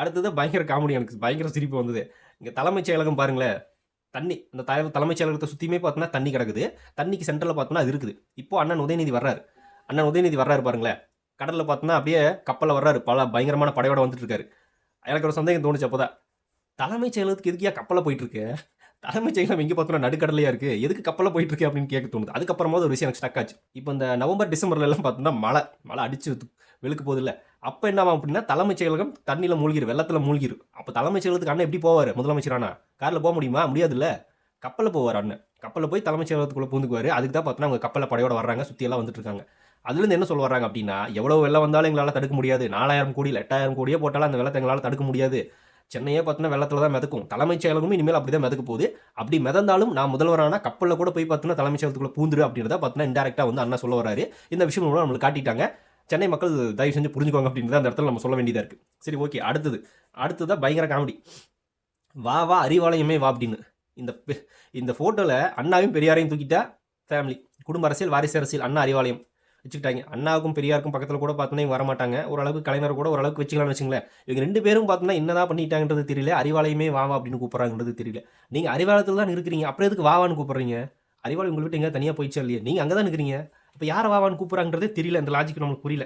அடுத்தது பயங்கர காமெடி எனக்கு பயங்கர சிரிப்பு வந்தது. இங்கே தலைமைச் செயலகம் பாருங்களேன். தண்ணி இந்த தலை தலைமைச் செயலகத்தை சுற்றியுமே பார்த்தோன்னா தண்ணி கிடக்குது. தண்ணிக்கு சென்டரில் பார்த்தோன்னா அது இருக்குது. இப்போ அண்ணன் உதயநிதி வர்றாரு. அண்ணன் உதயநிதி வர்றாரு பாருங்களேன். கடலில் பார்த்தோன்னா அப்படியே கப்பலில் வர்றாரு. பல பயங்கரமான படையோட வந்துட்டு இருக்காரு. எனக்கு ஒரு சந்தேகம் தோணுச்சு அப்போதான். தலைமைச் செயலகத்துக்கு எதுக்கியா கப்பலில் போயிட்டு இருக்கு தலைமைச் செயலகம் எங்கே பார்த்தோன்னா நடுக்கடலையாக இருக்குது எதுக்கு கப்பலில் போயிட்டு இருக்கு அப்படின்னு கேட்க தோணுது. அதுக்கப்புறமா ஒரு விஷயம் எனக்கு ஸ்டக் ஆச்சு. இப்போ இந்த நவம்பர் டிசம்பர்ல எல்லாம் பார்த்தோம்னா மழை. மழை அடிச்சு வெளுக்கு போதில்லை அப்போ என்ன அப்படின்னா தலைமைச் செயலகம் தண்ணியில் மூழ்கிரு வெள்ளத்தில் மூழ்கிரு. அப்போ தலைமைச் செயலகத்துக்கு அண்ணன் எப்படி போவார்? முதலமைச்சரானா காரில் போக முடியுமா? முடியாதுல்ல. கப்பலில் போவார் அண்ணன். கப்பலில் போய் தலைமைச் செயலகத்துக்குள்ளே பூந்துக்குவார். அதுக்கு தான் பார்த்தோன்னா அவங்க கப்பலில் படையோட வர்றாங்க சுற்றியெல்லாம் வந்துட்டு இருக்காங்க. அதுலேருந்து என்ன சொல்ல வர்றாங்க அப்படின்னா எவ்வளோ வெள்ளம் வந்தாலும் எங்களால் தடுக்க முடியாது. நாலாயிரம் கோடி எட்டாயிரம் கோடியே போட்டாலும் அந்த வெள்ளத்தை எங்களால் தடுக்க முடியாது. சென்னையே பார்த்தோன்னா வெள்ளத்தில் தான் மிதக்கும். தலைமைச் செயலகமும் இனிமேல் அப்படி தான் மிதக்க போகுது. அப்படி மிதந்தாலும் நான் முதல்வரான கப்பலில் கூட போய் பார்த்தோன்னா தலைமைச் செயலத்துக்குள்ளே பூந்துரு அப்படின்றத பார்த்தோன்னா இன்டெரக்டாக வந்து அண்ணா சொல்ல வராரு இந்த விஷயம் நம்மளுக்கு காட்டிட்டாங்க. சென்னை மக்கள் தயவு செஞ்சு புரிஞ்சுக்கோங்க அப்படின்றத அந்த இடத்துல நம்ம சொல்ல வேண்டியதாக இருக்குது சரி ஓகே அடுத்தது. அடுத்ததான் பயங்கர காமெடி. வா வா அறிவாலயமே வா அப்படின்னு. இந்த பெ- இந்த ஃபோட்டோவில் அண்ணாவையும் பெரியாரையும் தூக்கிட்டா ஃபேமிலி குடும்ப அரசியல் வாரிசு அரசியல். அண்ணா அறிவாலயம். வச்சுக்கிட்டாங்க. அண்ணாவுக்கும் பெரியாருக்கும் பக்கத்தில் கூட பார்த்தோன்னா இவங்க வரமாட்டாங்க. ஓரளவுக்கு கலைஞர் கூட ஓரளவுக்கு வச்சுக்கலாம்னு வச்சுங்களேன். இவங்க ரெண்டு பேரும் பார்த்தோன்னா என்னதான் பண்ணிட்டாங்கன்றது தெரியல. அறிவாலயமே வா அப்படின்னு கூப்பிட்றாங்கன்றது தெரியல. நீங்கள் அறிவாலயத்தில் தான் இருக்கிறீங்க. அப்புறம் எதுக்கு வாவான்னு கூப்பிட்றீங்க? அறிவாலயம் உங்கள்கிட்ட எங்கே தனியாக போயிடுச்சா இல்லையா? நீங்கள் அங்கே தான் இருக்கிறீங்க இப்போ யாரை வாவான்னு கூப்பிட்றாங்கிறதே தெரியல அந்த லாஜிக் நம்மளுக்கு புரியல.